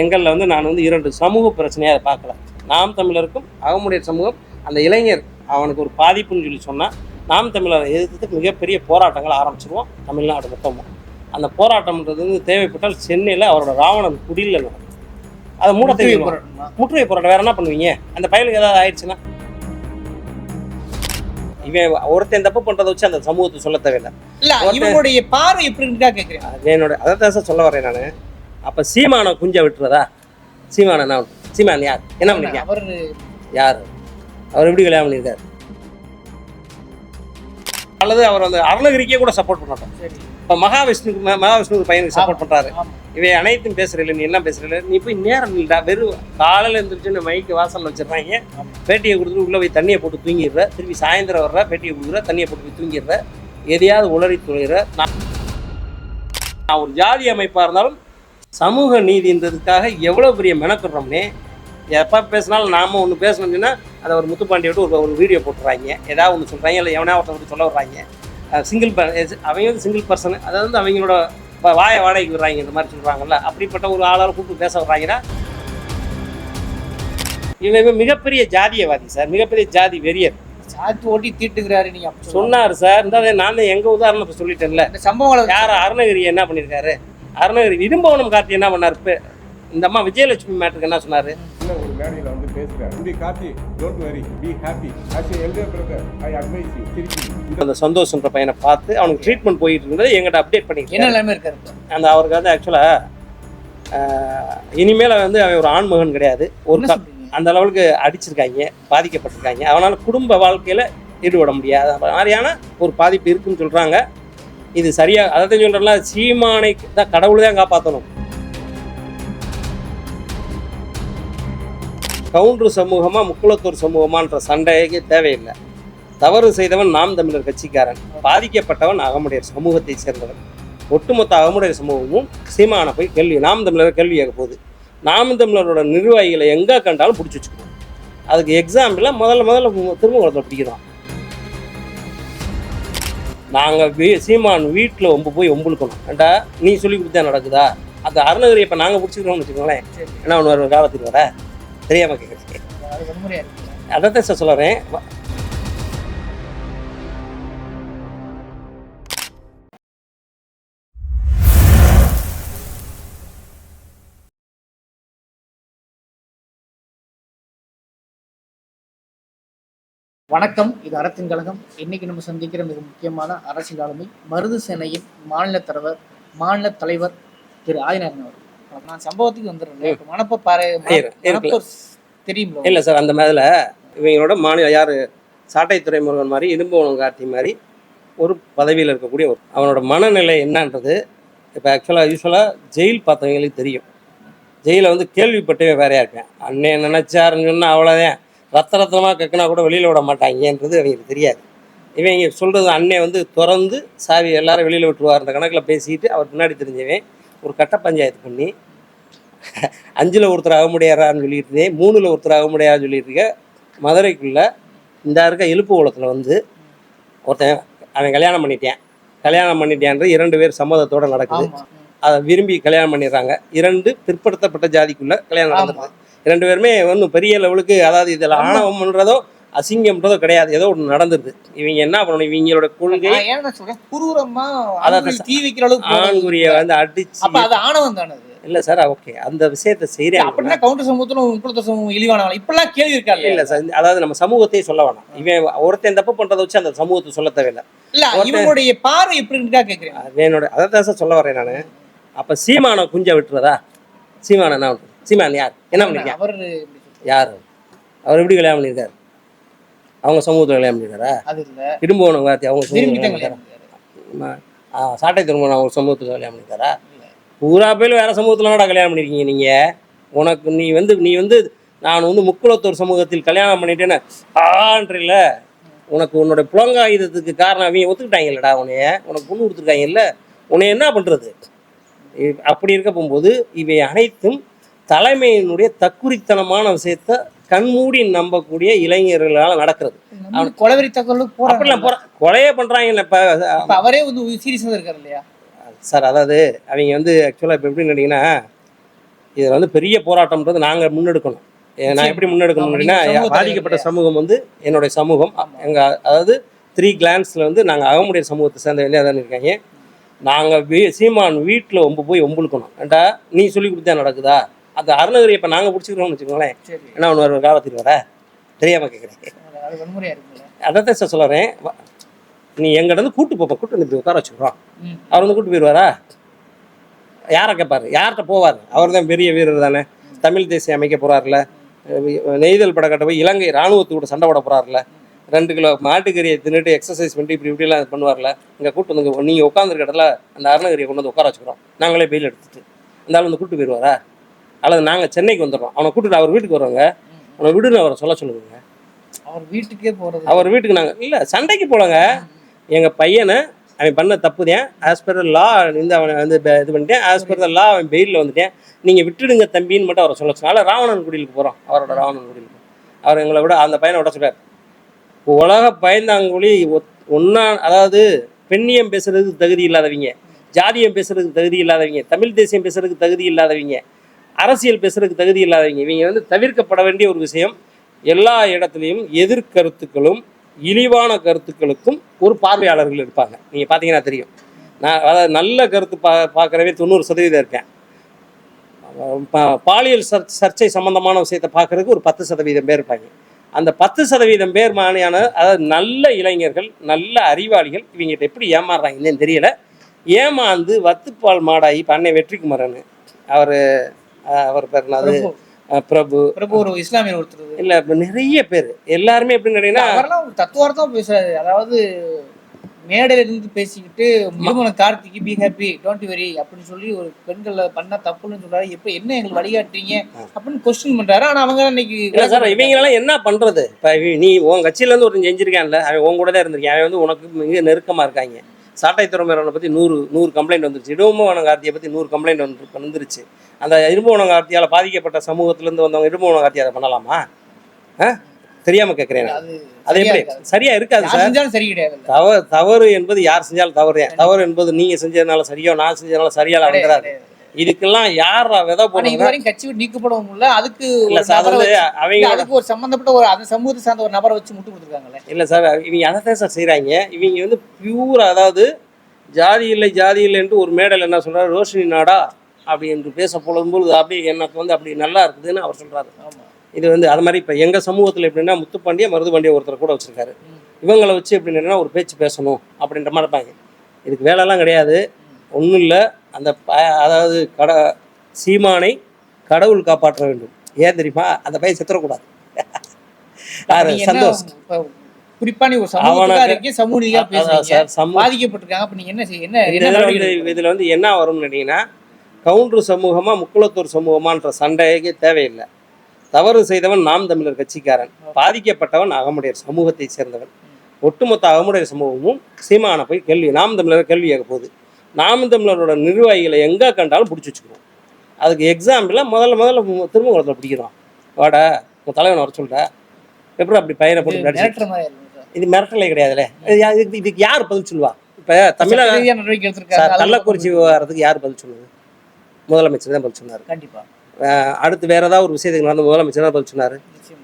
எங்களில் வந்து நான் வந்து இரண்டு சமூக பிரச்சனையாக அதை பார்க்கல. நாம் தமிழருக்கும் அகமுடைய சமூகம் அந்த இளைஞர் அவனுக்கு ஒரு பாதிப்புன்னு சொல்லி சொன்னால் நாம் தமிழரை எதிர்த்து மிகப்பெரிய போராட்டங்கள் ஆரம்பிச்சிருவோம் தமிழ்நாடு மொத்தமும். அந்த போராட்டம்ன்றது வந்து தேவைப்பட்டால் சென்னையில் அவரோட ராவணன் குடியில் நடக்கும். அதை மூட தெரியும்? முற்றுகை போராட்டம். வேற என்ன பண்ணுவீங்க? அந்த பயலுக்கு ஏதாவது ஆயிடுச்சுன்னா? இவன் ஒருத்தன் தப்பு பண்றதை வச்சு அந்த சமூகத்தை சொல்ல தேவையில்லை. இவங்களுடைய பார்வை எப்படி இருக்கா கேக்குறேன். அது என்னோட அதை தான் சார் சொல்ல வரேன் நான். அப்போ சீமானை குஞ்ச விட்டுறதா? சீமானை என்ன சீமான் யார்? என்ன பண்ணிருக்கேன் அவர். யார்? அவர் எப்படி கல்யாணம் பண்ணியிருக்காரு? அல்லது அவர் அந்த அருணகிரிக்கே கூட சப்போர்ட் பண்ண மாட்டோம் சரி. இப்போ மகாவிஷ்ணுக்கு மகாவிஷ்ணுக்கு பையனுக்கு சப்போர்ட் பண்ணுறாரு. இவை அனைத்தும் பேசுறதில்ல நீ என்ன பேசுறதில்ல நீ போய் நேரம் இல்லடா வெறும் காலையில் எழுந்திரிச்சு மைக்கு வாசல்ல வச்சிடுறாங்க. பேட்டியை கொடுத்துட்டு உள்ளே போய் தண்ணியை போட்டு தூங்கிடுற. திருப்பி சாயந்தரம் வர்ற பேட்டியை கொடுக்குற தண்ணியை போட்டு போய் தூங்கிடுற. எதையாவது உளறி துளையிற. நான் நான் ஒரு ஜாதி அமைப்பாக இருந்தாலும் சமூக நீதின்றதுக்காக எவ்வளோ பெரிய மெனக்கிடுறோம்னே எப்போ பேசினாலும் நாம ஒன்று பேசணும்னு அதை ஒரு முத்துப்பாண்டி விட்டு ஒரு ஒரு வீடியோ போட்டுறாங்க. ஏதாவது ஒன்று சொல்கிறாங்க இல்லை எவனா ஒருத்தன் வந்து சொல்ல வர்றாங்க. சிங்கிள் அவங்க வந்து சிங்கிள் பர்சன் அதாவது வந்து அவங்களோட வாயை வாடகைக்கு விடுறாங்க இந்த மாதிரி சொல்கிறாங்கல்ல அப்படிப்பட்ட ஒரு ஆளால் கூப்பிட்டு பேச வர்றாங்கன்னா இவன் மிகப்பெரிய ஜாதியவாதி சார் மிகப்பெரிய ஜாதி வெறியர். சாத்து ஓட்டி தீட்டுகிறாரு நீங்க. சொன்னார் சார். இந்த நான் தான் எங்கள் உதாரணத்தை சொல்லிட்டேன்ல. வச்சு- யார் அருணகிரி என்ன பண்ணியிருக்காரு அருணகிரி இடும்பவனம் கார்த்தி என்ன பண்ணார்? இப்ப இந்த அம்மா விஜயலட்சுமி மேட்டுக்கு என்ன சொன்னாரு? ஒரு மேடையில் வந்து பேசுகிறேன் தம்பி Karthi don't very be happy as a elder brother I advise you திருப்பி. அந்த சந்தோஷன்ற பையனை பார்த்து அவனுக்கு ட்ரீட்மெண்ட் போயிட்டு இருந்தது எங்கிட்ட அப்டேட் என்ன பண்ணிக்கிறேன் நிலைமை இருக்காரு? இப்ப? அந்த அவருக்கு வந்து ஆக்சுவலாக இனிமேல் வந்து அவன் ஒரு ஆண்மகன் கிடையாது. ஒரு என்ன அந்த லெவலுக்கு அடிச்சிருக்காங்க பாதிக்கப்பட்டிருக்காங்க. அவனால் குடும்ப வாழ்க்கையில் ஈடுபட முடியாத. மாதிரியான ஒரு பாதிப்பு இருக்குன்னு சொல்கிறாங்க இது சரியா அதை சொல்கிறல சீமானை தான் கடவுள் தான் காப்பாற்றணும் கவுண்டர் சமூகமா முக்குளத்தூர் சமூகமான்ற சண்டைக்கு தேவையில்லை. தவறு செய்தவன் நாம் தமிழர் கட்சிக்காரன் பாதிக்கப்பட்டவன் அகமுடையர் சமூகத்தை சேர்ந்தவன். ஒட்டுமொத்த அகமுடையர் சமூகமும் சீமானை போய் கேள்வி நாம் தமிழர் கேள்வி கேட்க போகுது. நாம் தமிழரோட நிர்வாகிகளை எங்கே கண்டாலும் பிடிச்சி வச்சுக்கணும். அதுக்கு எக்ஸாம்பிளாக முதல்ல முதல்ல திருமங்குலத்தில் பிடிக்கிறான் நாங்கள் வீ சீமான் வீட்டில் ஒம்பு போய் ஒம்புழுக்கணும் ஏண்டா? நீ சொல்லி கொடுத்தா நடக்குதா? அந்த அருணகிரி இப்போ நாங்கள் பிடிச்சிக்கிறோம்னு வச்சுக்கோங்களேன். என்ன ஒன்று காலத்துக்கு வர. தெரியாமல் இருக்கு. அதான் சார் சொல்லுறேன் வணக்கம். இது அறத்தின் கழகம். இன்னைக்கு நம்ம சந்திக்கிற மிக முக்கியமான அரசியல் ஆளுமை மருது சேனையின் மாநில தலைவர் மாநில தலைவர் திரு ஆதிநாதன் அவர் நான் சம்பவத்துக்கு வந்துடுறேன். மணப்பூர் தெரியுங்களா இல்லை. சார் அந்த மாதிரில இவங்களோட மாநில யார்? சாட்டை துறைமுருகன் மாதிரி இடும்பவனம் கார்த்தி மாதிரி ஒரு பதவியில் இருக்கக்கூடிய ஒரு அவனோட மனநிலை என்னன்றது இப்போ ஆக்சுவலாக யூஸ்வலாக ஜெயில் பார்த்தவங்களுக்கு தெரியும். ஜெயிலில் வந்து கேள்விப்பட்டவே வேறையாக இருப்பேன். அண்ணன் நினச்சாருன்னு சொன்னால் அவ்வளோதான் ரத்த ரத்தமாக கக்கினா கூட வெளியில் விட மாட்டாங்கன்றது அவங்களுக்கு தெரியாது. இவங்க சொல்கிறது அண்ணன் வந்து திறந்து சாவி எல்லாரும் வெளியில் விட்டுருவார்ன்ற கணக்கில் பேசிட்டு அவர் பின்னாடி தெரிஞ்சவன் ஒரு கட்ட பஞ்சாயத்து பண்ணி அஞ்சில் ஒருத்தர் ஆக முடியாரான்னு சொல்லிட்டு இருந்தேன் மூணில் ஒருத்தர் ஆக முடியாதுன்னு சொல்லிட்டு இருக்க மதுரைக்குள்ளே இந்த இருக்க எழுப்பு குளத்தில் வந்து ஒருத்தன் அவன் கல்யாணம் பண்ணிட்டேன். கல்யாணம் பண்ணிட்டேன்றது இரண்டு பேர் சம்மதத்தோட நடக்குது. அதை விரும்பி கல்யாணம் பண்ணிடுறாங்க. இரண்டு பிற்படுத்தப்பட்ட ஜாதிக்குள்ள கல்யாணம் ஆமா. இரண்டு பேருமே ஒன்றும் பெரிய லெவலுக்கு அதாவது இதில். ஆணவம்ன்றதோ அசிங்கம்ன்றதோ கிடையாது. ஏதோ ஒன்று நடந்துருது இவங்க என்ன பண்ணணும்? இவங்களோட கொள்கை குரூரமா அதான் தீ வைக்கிற அளவுக்கு போகாது. ஆண்குறியை வந்து அடிச்சு அது ஆணவம் தானே இல்லை சார் ஓகே. அந்த விஷயத்தை செய்கிறேன் அப்படின்னா கவுண்டர் சமூகத்துல முக்குளத்த சமூகம் இழிவானவங்க இப்பெல்லாம் கேள்வி இருக்கா இல்ல சார் அதாவது நம்ம சமூகத்தையே சொல்ல வேணாம். இவன் ஒருத்தன் தப்பு பண்றதை வச்சு அந்த சமூகத்தை சொல்ல தேவையில்லை. இல்ல இவங்களுடைய பார்வை எப்படி இருக்கா கேக்குறேன் என்னோட அதை தான் சார் சொல்ல வரேன் நான். அப்ப சீமானை குஞ்ச விட்டுறதா? சீமானை என்ன? சீமான் யார்? என்ன பண்ணிருக்கேன் அவர்? யார்? அவர் எப்படி கல்யாணம் பண்ணியிருக்காரு அவங்க சமூகத்தில் கல்யாணம் பண்ணியிருக்காரா இடும்போன வார்த்தை அவங்க பண்ணிருக்காரு. ஆ, சாட்டை திருமணம் அவங்க சமூகத்தில் கல்யாணம் பண்ணியிருக்காரா. பூரா பேர் வேற சமூகத்தில் கல்யாணம் பண்ணிருக்கீங்க நீங்க? உனக்கு நீ வந்து நீ வந்து நான் வந்து முக்குளத்தூர் சமூகத்தில் கல்யாணம் பண்ணிட்டேன்னு ஆன்றில்ல. உனக்கு உன்னோட புலங்காயுதத்துக்கு காரணம் அவங்க ஒத்துக்கிட்டாங்கல்லடா உன்னைய. உனக்கு பொண்ணு கொடுத்துருக்காங்கல்ல. உன்னை என்ன பண்றது? இ- அப்படி இருக்க போகும்போது இவை அனைத்தும் தலைமையினுடைய தக்குரித்தனமான விஷயத்த கண்மூடி நம்பக்கூடிய இளைஞர்களால் நடக்கிறது. நம்ம கொலவெறி தகவலுக்கு அப்படிலாம் போறாங்க போற கொலையே பண்றாங்கல்ல இப்ப அவரே வந்து சீரியஸா இருக்காரு இல்லையா? சார் அதாவது அவங்க வந்து ஆக்சுவலாக இப்போ எப்படின்னு கேட்டிங்கன்னா இதில் வந்து பெரிய போராட்டம்ன்றது நாங்கள் முன்னெடுக்கணும். நான் எப்படி முன்னெடுக்கணும் அப்படின்னா பாதிக்கப்பட்ட? சமூகம் வந்து என்னுடைய சமூகம். எங்கள் அதாவது த்ரீ கிளான்ஸில் வந்து நாங்கள் அகமுடைய சமூகத்தை சேர்ந்த வெளியே தான் இருக்காங்க. நாங்கள் வீ சீமான் வீட்டில் ஒம்பு போய் ஒம்புழுக்கணும். ஏண்டா நீ சொல்லி கொடுத்தா நடக்குதா? அந்த அருணகிரி இப்போ நாங்கள் பிடிச்சிக்கிறோம்னு வச்சுக்கோங்களேன். என்ன ஒன்று ஒரு காலத்துக்கு வர தெரியாமல் கேட்குறேன் அது சார் சொல்லுறேன் நீ எங்கிட்ட இருந்து கூட்டு போப்ப கூட்டு வந்து உட்கார வச்சுக்கிறோம். அவர் வந்து கூட்டு போயிடுவாரா யாரை கேட்பாரு யார்கிட்ட போவார்? அவர் தான் பெரிய வீரர் தானே. தமிழ் தேசியம் அமைக்க போறாருல. நெய்தல் படக்கட்ட போய் இலங்கை ராணுவத்தோட சண்டை போட போறாருல. ரெண்டு கிலோ மாட்டுக்கறியை தின்னுட்டு எக்ஸசைஸ் பண்ணிட்டு இப்படி இப்படிலாம் பண்ணுவார்ல. இங்கே கூட்டு வந்து நீங்கள் உட்காந்துருக்க இடத்துல அந்த அருணகிரியை கொண்டு வந்து உட்கார வச்சுக்கிறோம். நாங்களே பெயில் எடுத்துட்டு. அந்த ஆள் வந்து கூட்டு போயிடுவாரா அல்லது நாங்கள் சென்னைக்கு வந்துடுறோம். அவனை கூட்டிட்டு அவர் வீட்டுக்கு வருவாங்க. அவனை விடுன்னு அவரை சொல்ல சொல்லுங்க அவர் வீட்டுக்கே போறது அவர் வீட்டுக்கு நாங்கள் இல்லை சண்டைக்கு போலங்க. எங்கள் பையனை அவன் பண்ண தப்பு தான் ஆஸ் பர் லா இந்த அவனை வந்து இது பண்ணிட்டேன். ஆஸ் பர் த லா அவன் பெயிலில் வந்துட்டேன். நீங்கள் விட்டுடுங்க தம்பின்னு மட்டும் அவரை சொல்ல சொன்னால ராவணன் குடிலுக்கு போகிறோம் அவரோட ராவணன் குடிலுக்கு. அவர் எங்களை விட அந்த பையனை விட சொல்றார். உலக பயந்தாங்குழி ஒன்றா அதாவது பெண்ணியம் பேசுறதுக்கு தகுதி இல்லாதவங்க ஜாதியம் பேசுறதுக்கு தகுதி இல்லாதவங்க தமிழ் தேசியம் பேசுறதுக்கு தகுதி இல்லாதவங்க அரசியல் பேசுறதுக்கு தகுதி இல்லாதவங்க. இவங்க வந்து தவிர்க்கப்பட வேண்டிய ஒரு விஷயம். எல்லா இடத்துலையும் எதிர்கருத்துக்களும் இழிவான கருத்துக்களுக்கும் ஒரு பார்வையாளர்கள் இருப்பாங்க. நீங்கள் பார்த்தீங்கன்னா தெரியும். நான் அதாவது நல்ல கருத்து பா பார்க்குறவே தொண்ணூறு சதவீதம் இருக்கேன். பாலியல் சர் சர்ச்சை சம்பந்தமான விஷயத்தை பார்க்குறதுக்கு ஒரு பத்து சதவீதம் பேர் இருப்பாங்க. அந்த பத்து சதவீதம் பேர் மானியான அதாவது நல்ல இளைஞர்கள் நல்ல அறிவாளிகள் இவங்ககிட்ட எப்படி ஏமாறுறாங்கன்னு தெரியல. ஏமாந்து வத்துப்பால் மாடாகி இப்போ அன்னை வெற்றிக்குமரன் அவர் அவர் பேர் என்னது பிரபு. பிரபு. ஒரு இஸ்லாமியர் ஒருத்தர் இல்லை நிறைய பேர். எல்லாருமே எப்படின்னு கேட்டீங்கன்னா தத்துவார்த்தம் பேசுறாரு. அதாவது மேடையில இருந்து பேசிக்கிட்டு நிறுவன கார்த்திக்கு பி ஹாப்பி டோன்ட் வெரி அப்படின்னு சொல்லி ஒரு பெண்களை பண்ண தப்புன்னு சொல்றாரு. எப்ப என்ன எங்களுக்கு வழிகாட்டுறீங்க அப்படின்னு கொஸ்டின் பண்றாரு. ஆனா அவங்க இன்னைக்கு இல்லை சார் இவங்களெல்லாம் என்ன பண்ணுறது இப்போ நீ உன் கட்சியிலேருந்து ஒருத்தன் செஞ்சிருக்கான்ல அவன் உன் கூட தான் இருந்திருக்கான். அவன் வந்து உனக்கு மிக நெருக்கமாக இருக்காங்க. சாட்டை துறைமுறை பற்றி நூறு நூறு கம்ப்ளைண்ட் வந்துருச்சு. இடும்பவன கார்த்தியை பற்றி நூறு கம்ப்ளைண்ட் வந்து வந்துருச்சு. அந்த இரும்புவன கார்த்தியால் பாதிக்கப்பட்ட சமூகத்திலேருந்து வந்தவங்க இரும்புவன கார்த்தி அதை பண்ணலாமா? ஆ? தெரியாமல் கேட்குறேன் அது எப்படி? இருக்காது. சரியா இருக்காது சார். கிடையாது. தவறு தவறு என்பது யார் செஞ்சாலும் தவறு தவறு என்பது நீங்க செஞ்சதுனால சரியோ நான் செஞ்சதுனால சரியால வந்துடாது இதுக்கெல்லாம் யாரா விதை போடுறாங்க வரைக்கும் கட்சி விட்டு நீக்கப்படவும் இல்ல அதுக்கு இல்ல சார் இல்ல, அவங்க அதுக்கு ஒரு சம்பந்தப்பட்ட ஒரு அந்த சமூகத்தை சார்ந்த ஒரு நபரை வச்சு முட்டு கொடுத்துருக்காங்களே இல்ல சார் இவங்க அதை தான் சார் செய்றாங்க. இவங்க வந்து பியூர் அதாவது ஜாதி இல்லை ஜாதி இல்லைன்ட்டு ஒரு மேடையில் என்ன சொல்றாரு? ரோஷினி நாடா அப்படி என்று பேச பொழுதும்போது அப்படி எனக்கு வந்து அப்படி நல்லா இருக்குதுன்னு அவர் சொல்றாரு. ஆமா. இது வந்து அது மாதிரி இப்போ எங்க சமூகத்தில் எப்படின்னா முத்துப்பாண்டிய மருதுபாண்டிய ஒருத்தர் கூட வச்சிருக்காரு. இவங்களை வச்சு எப்படின்னா ஒரு பேச்சு பேசணும் அப்படின்ற மாதிரி இருப்பாங்க. இதுக்கு வேலைலாம் கிடையாது. ஒன்றும் இல்லை. அந்த அதாவது கட சீமானை கடவுள் காப்பாற்ற வேண்டும். ஏன் தெரியுமா? அந்த பையன் செத்துறக்கூடாது. யாரு? நீங்க என்ன சந்தோஷ். இப்ப குறிப்பா நீ இதுல வந்து என்ன வரும்னு கேட்டீங்கன்னா கவுண்டர் சமூகமா முக்குளத்தூர் சமூகமான்ற சண்டையே தேவையில்லை. தவறு செய்தவன் நாம் தமிழர் கட்சிக்காரன். பாதிக்கப்பட்டவன் அகமுடையர் சமூகத்தை சேர்ந்தவன். ஒட்டுமொத்த அகமுடையர் சமூகமும் சீமான போய் கேள்வி நாம் தமிழர் கேள்வி கேட்க போகுது. நாம் தமிழரோட நிர்வாகிகளை எங்கே கண்டாலும் பிடிச்சி வச்சுக்கிறோம். அதுக்கு எக்ஸாம்பிளாக முதல்ல முதல்ல திருமங்கலத்தில் பிடிக்கிறோம். வாடா உன் தலைவனை வர சொல்லிட்டா எப்படி அப்படி பையனை போட்டு இது மிரட்டலே கிடையாதுல்ல. இதுக்கு யார் பதில் சொல்லுவா? இப்போ தமிழக கள்ளக்குறிச்சி விவகாரத்துக்கு யார் பதில் சொன்னது முதலமைச்சர் தான் பதில் சொன்னார். கண்டிப்பா. அடுத்து வேற ஏதாவது ஒரு விஷயத்துக்கு நடந்த முதலமைச்சர் தான் பதில் சொன்னார்.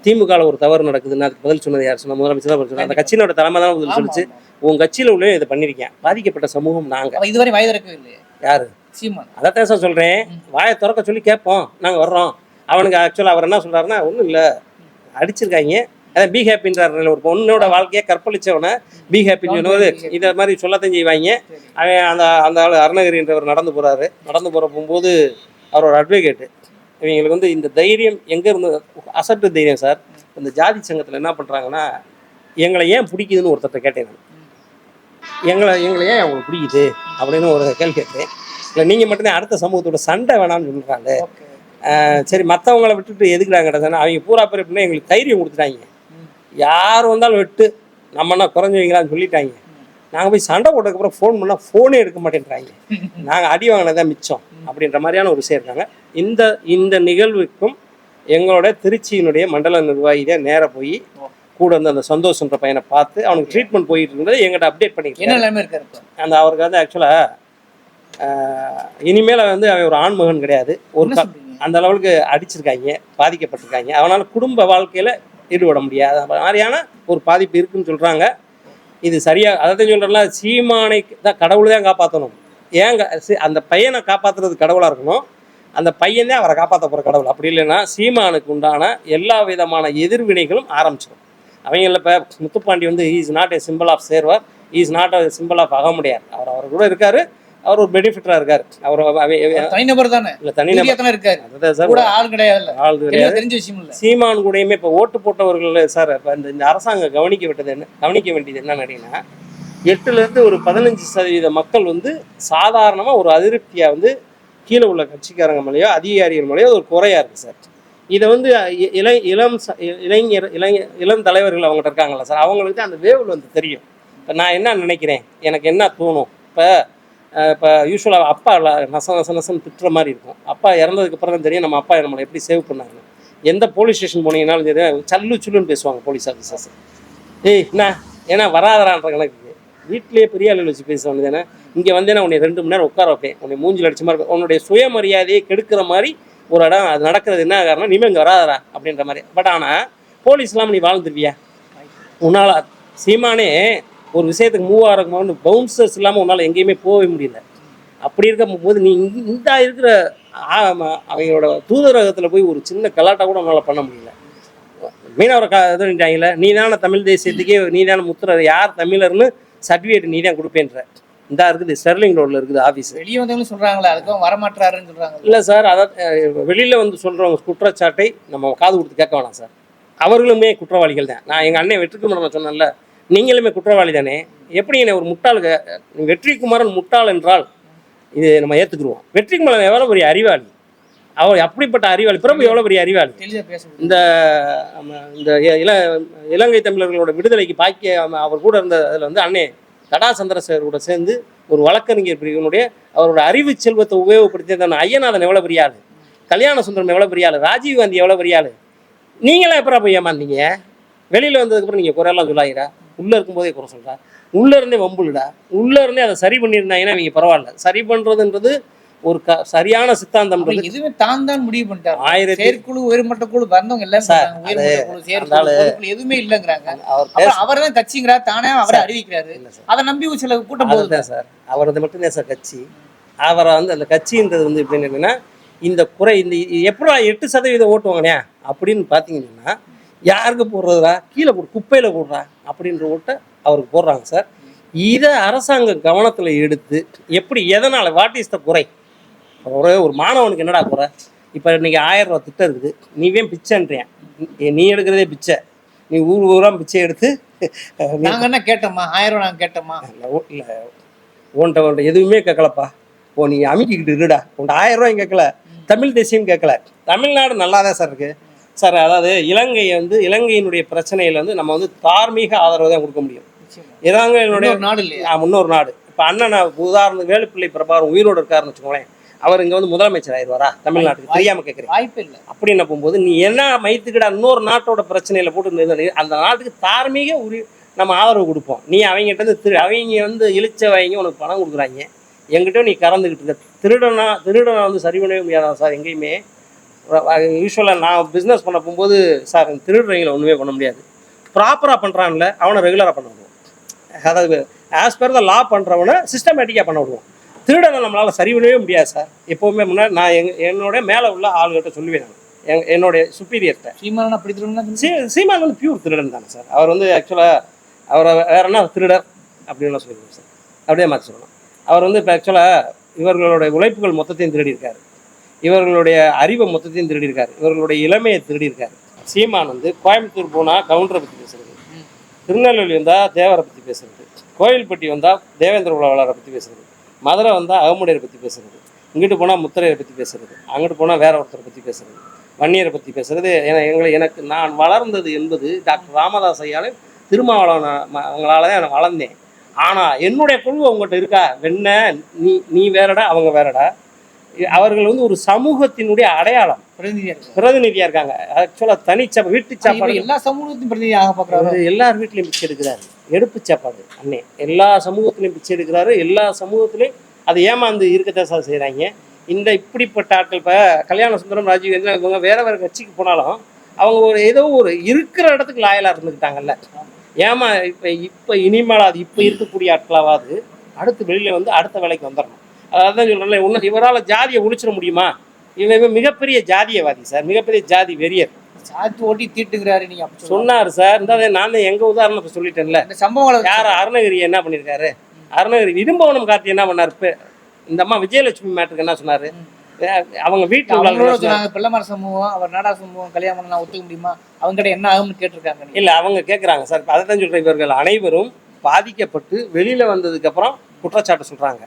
திமுகவில் ஒரு தவறு நடக்குதுன்னு அதுக்கு பதில் சொன்னது யார்? சொன்னா முதலமைச்சர் தான் பதில் சொன்னார். அந்த கட்சியினோட தலைமை தான் பதில் சொல்லிச்சு. உன் கட்சியில் உள்ள இதை பண்ணிருக்கேன். பாதிக்கப்பட்ட சமூகம் நாங்க. இதுவரை வயது இருக்கவே இல்லையே? யாரு? சீமான். அதைத்தான் சார் சொல்றேன். வாயை திறக்க சொல்லி கேட்போம். நாங்க வர்றோம். அவனுக்கு ஆக்சுவலாக அவர் என்ன சொல்றாருன்னா ஒன்றும் இல்லை. அடிச்சிருக்காங்க. அதான் பி ஹாப்பின்றாரு ஒரு பொண்ணோட வாழ்க்கையை கற்பழிச்சவனை பி ஹாப்பின்னு சொன்னவர் இதை மாதிரி சொல்லத்தான் செய்வாங்க. அவன் அந்த அந்த ஆள் அருணகிரின்றவர் நடந்து போறாரு. நடந்து போகிற போகும்போது அவரோட அட்வொகேட்டு இவங்களுக்கு வந்து இந்த தைரியம் எங்கே இருந்து அசட்டு தைரியம் சார்? இந்த ஜாதி சங்கத்தில் என்ன பண்ணுறாங்கன்னா எங்களை ஏன் பிடிக்குதுன்னு ஒருத்தர்கிட்ட கேட்டேன் நான். எங்களை எங்களை ஏன் அவங்களுக்கு பிடிக்குது அப்படின்னு ஒரு கேள்வி கேட்டேன். இல்லை நீங்கள் மட்டும்தான் அடுத்த சமூகத்தோட சண்டை வேணாம்னு சொல்கிறாங்க ஓகே. சரி மற்றவங்கள விட்டுட்டு எதுக்குறாங்க கிடந்தானே அவங்க பூரா பேர் எப்படின்னா எங்களுக்கு தைரியம் கொடுத்துட்டாங்க. யார் வந்தாலும் வெட்டு நம்மனா குறைஞ்சவங்களான்னு சொல்லிட்டாங்க. நாங்கள் போய் சண்டை போட்டதுக்கப்புறம் ஃபோன் பண்ணால் ஃபோனே எடுக்க மாட்டேன்றாங்க. நாங்கள் அடி வாங்கினதான் மிச்சம் அப்படின்ற மாதிரியான ஒரு விஷயம் இருக்காங்க. இந்த இந்த நிகழ்வுக்கும் எங்களோட திருச்சியினுடைய மண்டல நிர்வாகி தான் நேராக போய் கூட வந்து அந்த சந்தோஷன்ற பையனை பார்த்து அவனுக்கு ட்ரீட்மெண்ட் போயிட்டு இருந்தது எங்கிட்ட அப்டேட் பண்ணிக்கிறேன் அந்த அவருக்கு வந்து ஆக்சுவலாக இனிமேல் வந்து அவன் ஒரு ஆண்மகன் கிடையாது. ஒரு அந்த லெவலுக்கு அடிச்சிருக்காங்க பாதிக்கப்பட்டிருக்காங்க. அவனால் குடும்ப வாழ்க்கையில் ஈடுபட முடியாது. மாதிரியான ஒரு பாதிப்பு இருக்குன்னு சொல்கிறாங்க இது சரியாக அதை சொல்கிறேன்னா சீமானை தான் கடவுள் தான் காப்பாற்றணும் ஏங்க அந்த பையனை காப்பாற்றுறது கடவுளாக இருக்கணும்? அந்த பையன் தான் அவரை காப்பாற்ற போகிற கடவுள். அப்படி இல்லைன்னா சீமானுக்கு உண்டான எல்லா விதமான எதிர்வினைகளும் ஆரம்பிச்சிடும் அவங்கள இப்போ முத்துப்பாண்டி வந்து is not a simple of Servar. Is not a simple of Agamudaiyar. அவர் அவர் கூட இருக்கார். அவர் ஒரு பெனிஃபிட்டராக இருக்கார். அவர் அவ- தனிநபர் தானே? இல்லை தனி மீடியா தானே இருக்காரு. கூட ஆள் கிடையாதுல்ல ஆள் கிடையாது. தெரிஞ்ச விஷயம் இல்ல. சீமான் கூடயுமே இப்போ ஓட்டு போட்டவர்கள் சார் இப்போ இந்த அரசாங்கம் கவனிக்க விட்டது என்ன கவனிக்க வேண்டியது என்ன கேட்டீங்கன்னா எட்டுலேருந்து ஒரு பதினஞ்சு சதவீத மக்கள் வந்து சாதாரணமாக ஒரு அதிருப்தியாக வந்து கீழே உள்ள கட்சிக்காரங்க மேலேயோ அதிகாரிகள் மேலேயோ ஒரு குறையா இருக்குது சார். இதை வந்து இளை இளம் இளைஞர் இளைஞர் இளம் தலைவர்கள் அவங்கள்ட்ட இருக்காங்கல்ல சார் அவங்களுக்கு அந்த வேவல் வந்து தெரியும். இப்போ நான் என்ன நினைக்கிறேன்? எனக்கு என்ன தோணும்? இப்போ இப்போ யூஸ்வலாக அப்பா ல- நச நச நசன்னு திட்டுற மாதிரி இருக்கும். அப்பா இறந்ததுக்கு அப்புறம் தான் தெரியும் நம்ம அப்பா நம்மளை எப்படி சேவ் பண்ணாங்க எந்த போலீஸ் ஸ்டேஷன் போனீங்கன்னாலும் தெரியும் சல்லு சுல்லுன்னு பேசுவாங்க போலீஸ் ஆஃபீஸர்ஸ் ஏய் என்ன? ஏன்னா வராதரான்ற கணக்கு வீட்டிலேயே பெரிய ஆளுகள் வச்சு பேச வேண்டியதானே இங்கே நான் உன்னை ரெண்டு மணி நேரம் உட்கார வைப்பேன். உன்னை மூஞ்சில் அடிச்ச மாதிரி உன்னுடைய சுயமரியாதையை கெடுக்கிற மாதிரி ஒரு இடம் அது நடக்கிறது என்ன காரணம் இனிமேல் இங்கே வராதரா அப்படின்ற மாதிரி. பட் ஆனால் போலீஸ் இல்லாமல் நீ வாழ்ந்துருவியா? உன்னால் சீமானே ஒரு விஷயத்துக்கு மூவ் ஆகிறக்கு பவுன்சர்ஸ் இல்லாமல் உன்னால் எங்கேயுமே போகவே முடியல. அப்படி இருக்கும் போது நீ இந்த இருக்கிற அவங்களோட தூதரகத்தில் போய் ஒரு சின்ன கலாட்டா கூட உன்னால் பண்ண முடியல. மீனவரை கா இதுன்ட்டாங்கல்ல நீ தானே தமிழ் தேசியத்துக்கே நீ தானே முத்துற யார் தமிழர்னு சர்டிஃபிகேட் நீ தான் கொடுப்பேன்ற. இந்தா இருக்குது ஸ்டெர்லிங் ரோடில் இருக்குது ஆஃபீஸ் வெளியே வந்தவங்களும் சொல்றாங்களே அதுக்கும் வரமாட்டாருன்னு சொல்றாங்க இல்லை சார் அதை வெளியில் வந்து சொல்கிறவங்க குற்றச்சாட்டை நம்ம காது கொடுத்து கேட்க வேணாம் சார். அவர்களுமே குற்றவாளிகள் தான். நான் எங்கள் அண்ணன் வெற்றிக்குமாரன் சொன்னேன்ல நீங்களுமே குற்றவாளி தானே? எப்படி என்னை ஒரு முட்டாளுக்கு வெற்றிக்குமாரன் முட்டாள் என்றால் இது நம்ம ஏற்றுக்குருவோம் வெற்றிக்குமாரன் எவ்வளோ பெரிய அறிவாளி? அவர் அப்படிப்பட்ட அறிவாளி. பிரபு எவ்வளோ பெரிய அறிவாளி? இந்த இந்த இல இலங்கை தமிழர்களோட விடுதலைக்கு பாக்கிய அவ- அவர் கூட இருந்த அதில் வந்து அண்ணே தடா சந்திரசேகர் கூட சேர்ந்து ஒரு வழக்கறிஞர் பிரிவினுடைய அவரோட அறிவு செல்வத்தை உபயோகப்படுத்தி அந்த ஐயநாதன் எவ்வளோ பெரிய ஆளு? கல்யாண சுந்தரம் எவ்வளோ பெரிய ஆளு? ராஜீவ் காந்தி எவ்வளோ பெரிய ஆளு? நீங்களாம் எப்பரா போய் ஏமாந்தீங்க? வெளியில் வந்ததுக்கப்புறம் நீங்கள் குறையெல்லாம் சொல்லாயிரா உள்ளே இருக்கும்போதே குறை சொல்கிறா உள்ளே இருந்தே வம்புலுடா உள்ளே இருந்தே அதை சரி பண்ணியிருந்தாங்கன்னா இவங்க பரவாயில்ல. சரி பண்ணுறதுன்றது ஒரு க சரியான சித்தாந்தம்ன்றது அப்புறம் இதுவே தான் தான் முடிவு பண்ணிட்டாரு ஆயிரத்தி செயற்குழு உயர்மட்ட குழு வந்தவங்க எல்லாம் சார், எதுவுமே இல்லைங்கிறாங்க. அவர் தான் கட்சிங்கிறார் தானே அவரை. அறிவிக்கிறாரு. இல்லை அதை நம்பி சில கூட்டம் போகுது. சார். அவரது மட்டும்தான் சார் கட்சி. அவரை வந்து அந்த கட்சின்றது வந்து எப்படின்னு என்னன்னா இந்த குறை இந்த எப்படா எட்டு சதவீதம் ஓட்டு வாங்கினே அப்படின்னு பார்த்தீங்கன்னா யாருக்கு போடுறதா கீழே போடு குப்பையில் போடுறா அப்படின்ற ஓட்டை அவருக்கு போடுறாங்க சார். இதை அரசாங்கம் கவனத்தில் எடுத்து எப்படி எதனால் வாட் இஸ் த குறை? ஒரே ஒரு மாணவனுக்கு என்னடா குறை? இப்போ இன்னைக்கு ஆயிரம் ரூபா திட்டம் இருக்குது. நீ ஏன் பிச்சைன்றியான் நீ- எடுக்கிறதே பிச்சை. நீ ஊர் ஊரா பிச்சை எடுத்து நீ நாங்க என்ன கேட்டோமா? ஆயிரம் ரூபாய் நாங்க கேட்டோமா? இல்லை உன்ட்ட உன்ட்ட எதுவுமே கேட்கலப்பா. ஓ நீ அமுக்கிக்கிட்டு இருடா. உன்ட்ட ஆயிரம் ரூபாயும் கேட்கல. தமிழ் தேசியம் கேட்கல. தமிழ்நாடு நல்லா தான் சார் இருக்கு. சார் அதாவது இலங்கை வந்து இலங்கையினுடைய பிரச்சனையில வந்து நம்ம வந்து தார்மீக ஆதரவு தான் கொடுக்க முடியும். இன்னொரு நாடு இல்லையா? முன்னொரு நாடு. இப்போ அண்ணன் உதாரணம் வேலுப்பிள்ளை பிரபாரம் உயிரோடு இருக்காருன்னு வச்சுக்கோங்களேன். அவர் இங்கே வந்து முதலமைச்சர் ஆயிடுவாரா? தமிழ்நாட்டுக்கு தெரியாமல் கேட்குறேன் வாய்ப்பு இல்லை. அப்படின்னு போகும்போது நீ என்ன மைத்துக்கிட இன்னொரு நாட்டோட பிரச்சனையில போட்டு அந்த நாட்டுக்கு தார்மீக உரி நம்ம ஆதரவு கொடுப்போம். நீ அவங்ககிட்ட இருந்து திரு அவங்க வந்து இழிச்சவங்க உனக்கு பணம் கொடுக்குறாங்க. என்கிட்ட நீ கறந்துக்கிட்டு இருக்க. திருடனா திருடனை வந்து சரி பண்ணவே முடியாதா சார் எங்கேயுமே? யூஸ்வலாக நான் பிஸ்னஸ் பண்ண போகும்போது சார் இந்த திருடுறவங்களை ஒன்றுமே பண்ண முடியாது. ப்ராப்பராக பண்ணுறான்ல அவனை ரெகுலராக பண்ண விடுவோம். அதாவது ஆஸ் பர் த லா பண்ணுறவனை சிஸ்டமேட்டிக்காக பண்ண விடுவோம். திருடனை நம்மளால் சரி பண்ணவே முடியாது சார் எப்போவுமே முன்னாடி நான் எங்க என்னோட மேலே உள்ள ஆளுகிட்ட சொல்லுவேன் நான். என் என்னுடைய சுப்பீரியர்கிட்ட சீமானா அப்படி திரும்பினா சீ சீமான் வந்து பியூர் திருடன் தானே சார் அவர் வந்து ஆக்சுவலாக அவரை வேற என்ன திருடர் அப்படின்னு சொல்லிடுவோம் சார் அப்படியே மாற்றி சொல்லணும் அவர் வந்து இப்போ ஆக்சுவலாக இவர்களுடைய உழைப்புகள் மொத்தத்தையும் திருடியிருக்காரு. இவர்களுடைய அறிவை மொத்தத்தையும் திருடியிருக்காரு. இவர்களுடைய இளமையை திருடியிருக்காரு. சீமான் வந்து கோயம்புத்தூர் போனால் கவுண்டரை பற்றி பேசுறது. திருநெல்வேலி வந்தால் தேவரை பற்றி பேசுறது. கோயில்பட்டி வந்தால் தேவேந்திர உலகளாரை பற்றி பேசுறது. மதுரை வந்தால் அகமுடையரை பற்றி பேசுறது. இங்கிட்டு போனால் முத்திரையை பற்றி பேசுறது. அங்கிட்டு போனால் வேற ஒருத்தரை பற்றி பேசுறது. வன்னியரை பற்றி பேசுறது. என எங்களை எனக்கு நான் வளர்ந்தது என்பது டாக்டர் ராமதாஸ் ஐயாலும் திருமாவளவன் அவங்களால தான் நான் வளர்ந்தேன். ஆனால் என்னுடைய குழு உங்கள்கிட்ட இருக்கா? வெண்ண நீ நீ வேறடா அவங்க வேறடா? அவர்கள் வந்து ஒரு சமூகத்தினுடைய அடையாளம். பிரதிநிதியா இருக்கு பிரதிநிதியா இருக்காங்க. ஆக்சுவலாக தனிச்சா வீட்டு சாப்பாடு. எல்லா சமூகத்தையும் பிரதிநிதியாக பாக்குறாரு அவர் எல்லார் வீட்லையும் பிச்சை எடுக்கிறாரு. எடுப்பு சாப்பாடு அண்ணே. எல்லா சமூகத்திலையும் பிச்சை எடுக்கிறாரு. எல்லா சமூகத்திலையும் அதை ஏமாந்து இருக்கத்தான் சார் செய்கிறாங்க இந்த இப்படிப்பட்ட ஆட்கள் இப்போ கல்யாண சுந்தரம் ராஜீவேந்திரன் இவங்க வேற வேற கட்சிக்கு போனாலும் அவங்க ஒரு ஏதோ ஒரு இருக்கிற இடத்துக்கு லாயலாக இருந்துக்கிட்டாங்கல்ல ஏமா இப்போ இப்போ இனிமேலாவது இப்போ இருக்கக்கூடிய ஆட்களாவது அடுத்து வெளியில் வந்து அடுத்த வேலைக்கு வந்துடணும் அதான் சொல்கிறேன்ல இன்னும் இவரால் ஜாதியை ஒழிச்சிட முடியுமா? இவன் மிகப்பெரிய ஜாதியவாதி சார் மிகப்பெரிய ஜாதி வெறியர். சாத்தி ஓட்டி தீட்டுங்கிறாரு நீங்க. சொன்னார் சார். இந்த நான் எங்க உதாரணத்தை சொல்லிட்டேன்ல. இந்த சம்பவங்களை வச்சு யார் அருணகிரி என்ன பண்ணியிருக்காரு அருணகிரி இடும்பவனம் கார்த்தி என்ன பண்ணாரு? இந்த அம்மா விஜயலட்சுமி மேட்டுக்கு என்ன சொன்னாரு? அவங்க வீட்டுல பிள்ளைமார சமூகம் அவர் நாடா சமூகம் கல்யாணம் பண்ண ஒத்துக்க முடியுமா? அவங்க கிட்ட என்ன ஆகும்னு கேட்டிருக்காங்க. இல்ல அவங்க கேக்குறாங்க சார். அதை தான் சொல்றேன் இவர்கள் அனைவரும் பாதிக்கப்பட்டு வெளியில வந்ததுக்கு அப்புறம் குற்றச்சாட்டு சொல்றாங்க.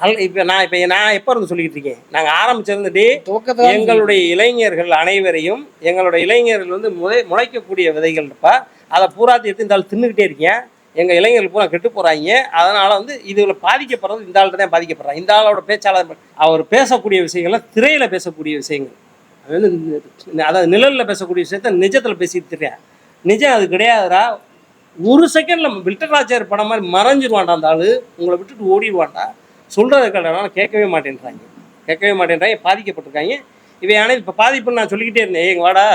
அதனால இப்ப நான் இப்ப நான் எப்ப இருந்து சொல்லிக்கிட்டு இருக்கேன்? நாங்க ஆரம்பிச்சிருந்த டே துவக்கத்துல எங்களுடைய இளைஞர்கள் அனைவரையும் எங்களுடைய இளைஞர்கள் வந்து முளை முளைக்கக்கூடிய விதைகள் இருப்பா அதை பூராத்தி எடுத்து இந்த ஆள் தின்னுக்கிட்டே இருக்கேன் எங்கள் இளைஞர்கள் பூரா கெட்டு போகிறாங்க அதனால் வந்து இதில் பாதிக்கப்படுறது இந்த ஆள்கிட்ட தான் பாதிக்கப்படுறாங்க. இந்த ஆளோட பேச்சாளர் அவர் பேசக்கூடிய விஷயங்கள்லாம் திரையில் பேசக்கூடிய விஷயங்கள். அது வந்து அதாவது நிழலில் பேசக்கூடிய விஷயத்த நிஜத்தில் பேசிட்டு தெரியா நிஜம் அது கிடையாதுடா. ஒரு செகண்டில் வில்டராஜர் படம் மாதிரி மறைஞ்சிருவான்டா அந்த ஆள். உங்களை விட்டுட்டு ஓடிடுவான்டா. சொல்கிறத கேட்டாலும் கேட்கவே மாட்டேன்றாங்க. கேட்கவே மாட்டேன்றாங்க பாதிக்கப்பட்டிருக்காங்க. இவை ஆனால் இப்போ பாதிப்புன்னு நான் சொல்லிக்கிட்டே இருந்தேன். எங்க வாடா.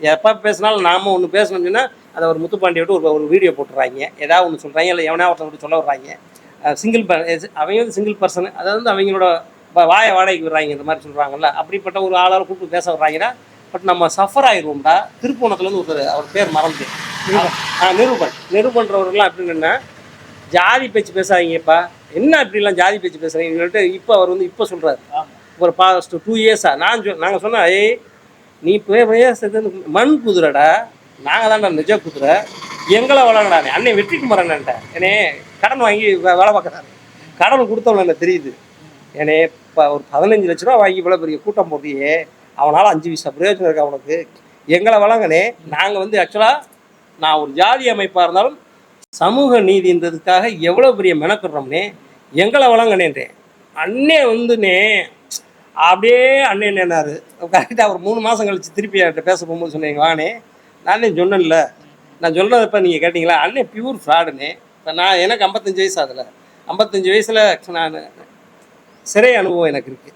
எப்போ பேசினாலும் நாம ஒன்று பேசணும்னு சொன்னால் அதை ஒரு முத்துப்பாண்டி விட்டு ஒரு ஒரு வீடியோ போட்டுறாங்க. ஏதாவது ஒன்று சொல்கிறாங்க இல்லை எவனா ஒருத்தன் விட்டு சொல்ல வர்றாங்க. சிங்கிள் அவங்க வந்து சிங்கிள் பர்சன் அதாவது வந்து அவங்களோட வாயை வாடகைக்கு விடுறாங்க இந்த மாதிரி சொல்கிறாங்கல்ல அப்படிப்பட்ட ஒரு ஆளால் கூப்பிட்டு பேச வர்றாங்கன்னா பட் நம்ம சஃபர் ஆயிடுவோம்டா திருப்போணத்துலேருந்து ஒருத்தர் அவர் பேர் மறந்து நிரூபன். நிரூபன்றவர்கள்லாம் எப்படின்னா ஜாதி பேச்சு பேசாதீங்கப்பா. என்ன இப்படிலாம் ஜாதி பேச்சு பேசுகிறீங்கன்னு சொல்லிட்டு இப்போ அவர் வந்து இப்போ சொல்கிறாரு ஒரு பாஸ்ட் டூ இயர்ஸாக நான் சொ நாங்கள் சொன்னோம் ஏய் நீ பேசுறது மண் குதிரைடா. நாங்கள் தான்டா நிஜ குதிரை. எங்களை வளங்கடா நீ. அண்ணன் வெற்றி குமரன்ட்ட என்னே கடன் வாங்கி வேலை பார்க்குறாரு கடன் கொடுத்தவன எனக்கு தெரியுது. ஏனே இப்போ ஒரு பதினஞ்சு லட்ச ரூபா வாங்கி இவ்வளோ பெரிய கூட்டம் போட்டியே அவனால் அஞ்சு பைசா பிரயோஜனம் இருக்கு அவனுக்கு எங்களை வளங்கனே நாங்கள் வந்து ஆக்சுவலாக நான் ஒரு ஜாதி அமைப்பாக இருந்தாலும் சமூக நீதின்றதுக்காக எவ்வளோ பெரிய மெனக்கிடுறோம்னே எங்களை வழங்கனேன்றேன். அண்ணே வந்துனே அப்படியே அண்ணன் என்னாரு கரெக்டாக ஒரு மூணு மாதம் கழிச்சு திருப்பி என்கிட்ட பேச போகும்போது சொன்னீங்க வானே நானே சொன்னேன்ல. நான் சொல்கிறதப்ப நீங்கள் கேட்டிங்களா? அண்ணன் பியூர் ஃப்ராடுனே இப்போ நான் எனக்கு ஐம்பத்தஞ்சு வயசு அதில் ஐம்பத்தஞ்சு வயசில் நான் சிறை அனுபவம் எனக்கு இருக்குது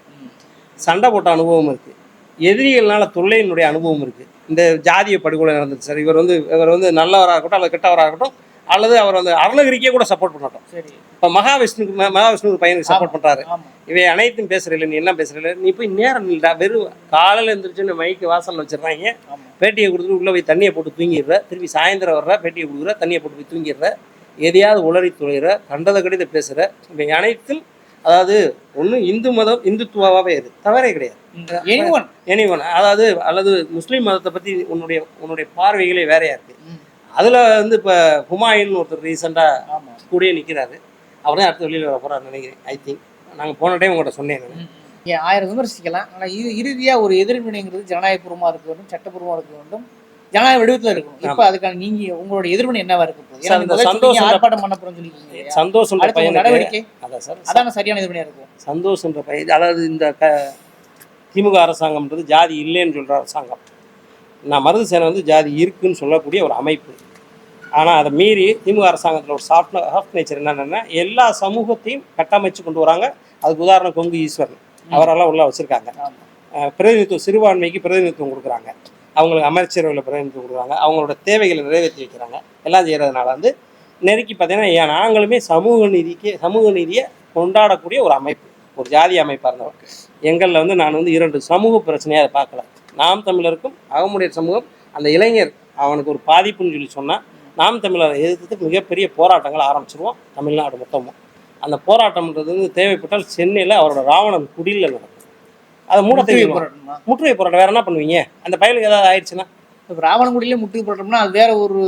சண்டை போட்ட அனுபவம் இருக்குது எதிரிகள்னால தொல்லையினுடைய அனுபவம் இருக்குது இந்த ஜாதிய படுகொலை நடந்துச்சு சார். இவர் வந்து இவர் வந்து நல்லவராக இருக்கட்டும் அல்லது கெட்டவராக இருக்கட்டும் அல்லது அவர் வந்து அருணகிரிக்கே கூட சப்போர்ட் பண்ணட்டும். இப்போ மகாவிஷ்ணுக்கு ம- மகாவிஷ்ணு ஒரு பையனுக்கு சப்போர்ட் பண்ணுறாரு ஆமா. இவை அனைத்தும் பேசுறதில்ல நீ என்ன பேசுறதில்ல நீ போய் நேரம் இல்லடா வெறும் காலையில் எழுந்திரிச்சுன்னு மைக்கு வாசல்ல வச்சிடுறாங்க. பேட்டியை கொடுத்துட்டு உள்ளே போய் தண்ணியை போட்டு தூங்கிடுற. திருப்பி சாயந்தரம் வர்ற பேட்டியை கொடுக்குற தண்ணியை போட்டு போய் தூங்கிடுற. எதையாவது உளறி துளையிற கண்டதை கடித பேசுகிற இவை அனைத்தும் அதாவது ஒன்று இந்து மதம் இந்துத்துவாவே இரு. தவறே கிடையாது. எனிவன் எனிவன் அதாவது அல்லது முஸ்லீம் மதத்தை பற்றி உன்னுடைய உன்னுடைய பார்வைகளே வேறையா இருக்கு. அதில் வந்து இப்போ ஹுமாயூன் ஒருத்தர் ரீசெண்டாக கூடயே நிற்கிறாரு அவர் தான் அடுத்து வெளியில் வர போகிறார் நினைக்கிறேன் ஐ திங்க் நாங்கள் போன டைம் உங்கள்கிட்ட சொன்னேன் ஆயிரம் விமர்சிக்கலாம். ஆனா இது இறுதியா ஒரு எதிர்வினைங்கிறது ஜனநாயகபூர்வமா இருக்க வேண்டும் சட்டப்பூர்வமா இருக்க வேண்டும். ஜனநாயக வடிவத்துல இருக்கணும். இப்ப அதுக்கான நீங்க உங்களோட எதிர்வினை என்னவா இருக்க சந்தோஷம் ஆர்ப்பாட்டம் பண்ண சொல்லிருக்கீங்க இல்லையா? சந்தோஷம் நடவடிக்கை? அதான் சார் அதான சரியான எதிர்வினையா இருக்கும் சந்தோஷன்ற பையன் அதாவது இந்த திமுக அரசாங்கம்ன்றது ஜாதி இல்லைன்னு சொல்கிற அரசாங்கம். நான் மருது சேனை வந்து ஜாதி இருக்குன்னு சொல்லக்கூடிய ஒரு அமைப்பு. ஆனால் அதை மீறி திமுக அரசாங்கத்தில் ஒரு சாஃப்ட் சாஃப்ட் நேச்சர் என்னென்னா எல்லா சமூகத்தையும் கட்டமைச்சு கொண்டு வராங்க. அதுக்கு உதாரணம் கொங்கு ஈஸ்வரன். அவரெல்லாம் உள்ள வச்சுருக்காங்க. பிரதிநிதித்துவம் சிறுபான்மைக்கு பிரதிநிதித்துவம் கொடுக்குறாங்க. அவங்களுக்கு அமைச்சரவையில் பிரதிநிதித்துவம் கொடுக்குறாங்க. அவங்களோட தேவைகளை நிறைவேற்றி வைக்கிறாங்க. எல்லாம் செய்கிறதுனால வந்து நெருக்கி பார்த்தீங்கன்னா ஏன் நாங்களுமே சமூக நீதிக்கு சமூக நீதியை கொண்டாடக்கூடிய ஒரு அமைப்பு. ஒரு ஜாதி அமைப்பாக இருந்தவங்க. எங்களில் வந்து நான் வந்து இரண்டு சமூக பிரச்சனையை அதை பார்க்கல. நாம் தமிழருக்கும் அகமுடைய சமூகம் அந்த இளைஞர் அவனுக்கு ஒரு பாதிப்புன்னு சொல்லி சொன்னால் நாம் தமிழரை எதிர்த்து மிகப்பெரிய போராட்டங்கள் ஆரம்பிச்சிருவோம் தமிழ்நாடு மொத்தமும். அந்த போராட்டம்ன்றது வந்து தேவைப்பட்டால் சென்னையில் அவரோட ராவணன் குடியில் நடக்கும். அதை மூட போராட்டமா? முற்றுகை போராட்டம் வேற என்ன பண்ணுவீங்க? அந்த பயலுக்கு ஏதாவது ஆயிடுச்சுன்னா? இப்ப ராவணகுடியில முற்றுகை போராட்டம்னா அது வேற ஒரு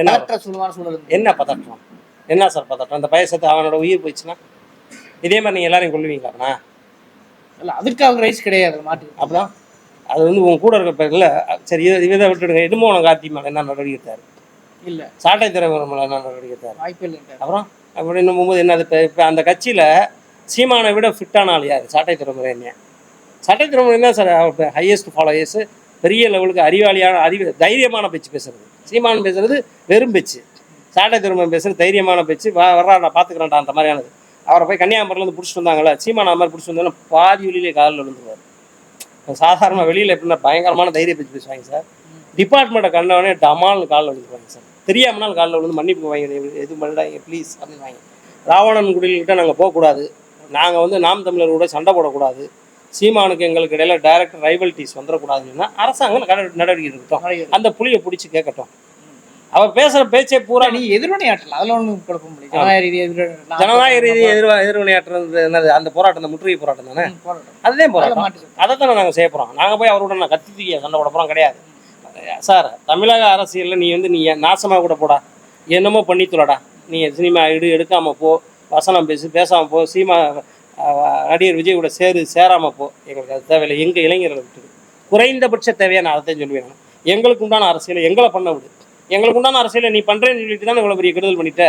என்ன? பதற்ற சூழலான சூழல். என்ன பதட்டம் என்ன சார் பதட்டம் அந்த பயசத்தை அவனோட உயிர் போயிடுச்சுன்னா? இதே மாதிரி நீங்கள் எல்லாரையும் கொல்லுவீங்களாண்ணா இல்ல அதுக்கு அவங்க ரைஸ் கிடையாது மாட்டு அப்புறம் அது வந்து உங்க கூட இருக்க பேர்ல சரி இதை இதை விட்டுடுங்க. இடும்போனம் கார்த்தி மேலே என்ன நடவடிக்கை எடுத்தாரு? இல்ல. சாட்டை துறைமுகம் மேலே என்ன நடவடிக்கை எடுத்தாரு? வாய்ப்பே இல்லை அப்புறம்? அப்படின்னு போகும்போது என்னது இப்போ இப்போ அந்த கட்சியில் சீமானை விட ஃபிட்டான ஆள் யார்? சாட்டை துறைமுறை என்ன சாட்டை துறைமுறை தான் சார்? ஹையஸ்ட் ஃபாலோயர்ஸ் பெரிய லெவலுக்கு அறிவாளியான அறிவு தைரியமான பேச்சு பேசுறது. சீமான் பேசுறது வெறும் பேச்சு. சாட்டை துறைமுறை பேசுறது தைரியமான பேச்சு. வா வர்றா நான் பார்த்துக்கிறேன்டா அந்த மாதிரியானது. அவரை போய் கன்னியாகுமரியிலேருந்து பிடிச்சிட்டு வந்தாங்களே சீமான் மாதிரி பிடிச்சிட்டு வந்தாலும் பாதி வழியிலே காலில் விழுந்துருவார். சாதாரண வெளியில் எப்படின்னா பயங்கரமான தைரிய பேச்சு பேசுவாங்க சார். டிபார்ட்மெண்ட்டை கண்டவனே டமால்னு காலில் விழுந்துருவாங்க சார். தெரியாமனால் காலில் விழுந்து மன்னிப்பு வாங்கி எது பண்ணிடாங்க ப்ளீஸ் அப்படின்னு வாங்கி ராவணன் குடில்கிட்ட நாங்கள் போகக்கூடாது. நாங்கள் வந்து நாம் தமிழர் கூட சண்டை போடக்கூடாது. சீமானுக்கு எங்களுக்கு இடையில டைரக்ட் ரைவல்ட்டிஸ் வந்துடக்கூடாதுன்னா அரசாங்கம் நட- நடவடிக்கை எடுக்கட்டும். அந்த புளியை பிடிச்சி கேட்கட்டும். அவ பேசுகிற பேச்சே பூரா நீ எதிர்வினை ஆற்றல அதுல ஒண்ணும் குழப்பம் இல்லை. ஜனநாயக ரீதியா எதிர் ஜனநாயக ரீதியை எதிர் எதிர்வினையாற்றுறது என்னது? அந்த போராட்டம் அந்த முற்றுகை போராட்டம் தானே? அதுதான் போராட்டம். அதை தானே நாங்கள் செய்ய போகிறோம் நாங்கள் போய் அவரோட நான் கத்தி தூக்கி சண்டை போட போகிறோம் கிடையாது. சார் தமிழக அரசியலில் நீ வந்து நீ நாசமாக கூட போடா. என்னமோ பண்ணி தொலைடா. நீ சினிமா எடு எடுக்காமல் போ. வசனம் பேசு பேசாமல் போ. சீமா நடிகர் விஜய் கூட சேரு சேராமல் போ. எங்களுக்கு அது தேவையில்லை. எங்கள் இளைஞர்களை விட்டுது குறைந்தபட்ச தேவையை நான் அதைத்தான் சொல்லுவேன். எங்களுக்கு உண்டான அரசியலை எங்களை பண்ண விடு. எங்களுக்கு உண்டான அரசியலை நீ பண்ணுறேன்னு சொல்லிட்டு தானே இவ்வளோ பெரிய கெடுதல் பண்ணிட்ட?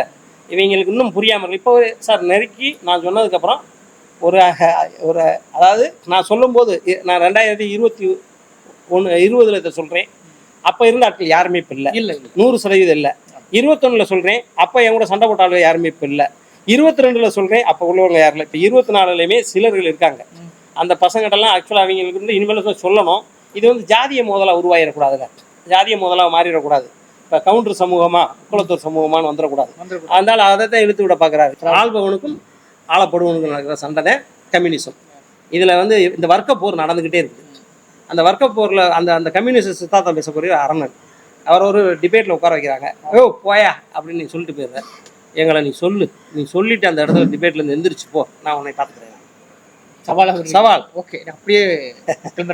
இவங்களுக்கு இன்னும் புரியாமல் இப்போ சார் நெருக்கி நான் சொன்னதுக்கப்புறம் ஒரு ஒரு அதாவது நான் சொல்லும்போது நான் ரெண்டாயிரத்தி இருபத்தி ஒன்று இருபதுல இதை சொல்கிறேன் அப்போ இருந்த ஆட்கள் யாருமே இப்போ இல்லை. இல்ல நூறு சதவீதம் இல்லை. இருபத்தொன்னில் சொல்கிறேன் அப்போ என் கூட சண்டை போட்டாலும் யாருமே இப்போ இல்லை. இருபத்தி ரெண்டில் சொல்கிறேன் அப்போ உள்ளவங்க யாரும் இல்லை. இப்போ இருபத்தி நாலுலையுமே சிலர்கள் இருக்காங்க. அந்த பசங்கிட்டலாம் ஆக்சுவலாக அவங்களுக்கு வந்து இனிமேல் சொல்லணும். இது வந்து ஜாதிய மோதலாக உருவாயிடக்கூடாதுங்க. ஜாதிய மோதலாக மாறிடக்கூடாது. இப்போ கவுண்டர் சமூகமா குளத்தூர் சமூகமான்னு வந்துடக்கூடாது. அதனால அதை தான் இழுத்து விட பார்க்குறாரு ஆள்பவனுக்கும் ஆளப்படுவனுக்கும் நடக்கிற சண்டை தான் கம்யூனிசம் இதில் வந்து இந்த வர்க்க போர் நடந்துக்கிட்டே இருக்குது. அந்த வர்க்க போரில் அந்த அந்த கம்யூனிஸ்ட் சித்தாந்தம் பேசக்கூடிய அரணன் அவர் ஒரு டிபேட்டில் உட்கார வைக்கிறாங்க. ஓ போயா அப்படின்னு நீ சொல்லிட்டு போயிடுற. எங்களை நீ சொல்லு. நீ சொல்லிட்டு அந்த இடத்துல டிபேட்லேருந்து எந்திரிச்சு போ. நான் உன்னை பார்த்துக்கிறேன். சவாலாக. சவால். ஓகே அப்படியே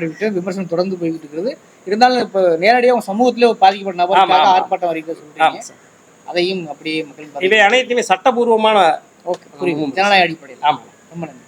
விட்டு விமர்சனம் தொடர்ந்து போய்கிட்டு இருக்குது. இருந்தாலும் இப்போ நேரடியாக உங்க சமூகத்திலே பாதிக்கப்பட்ட நபருக்காக. ஆர்ப்பாட்டம் வரைக்கும் சொல்றீங்க. சார் அதையும் அப்படியே மக்கள் இவை அனைத்துமே சட்டபூர்வமான ஓகே புரியுது. ஜனநாயக அடிப்படையில். ஆமாம் ரொம்ப நன்றி.